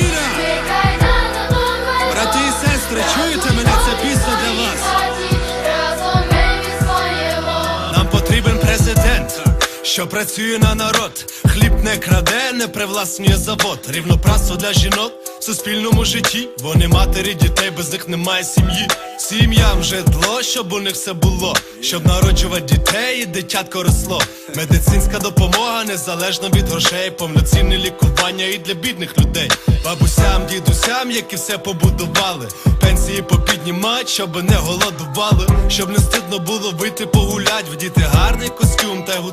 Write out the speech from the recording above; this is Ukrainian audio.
Peter. Що працює на народ, хліб не краде, не привласнює завод, рівноправство для жінок в суспільному житті. Вони матері дітей, без них немає сім'ї. Сім'ям житло, щоб у них все було, щоб народжувати дітей і дитятко росло. Медицинська допомога незалежно від грошей, повноцінне лікування і для бідних людей. Бабусям, дідусям, які все побудували. Пенсії попіднімать, щоб не голодували, щоб не стидно було вийти погулять, вдіти гарний костюм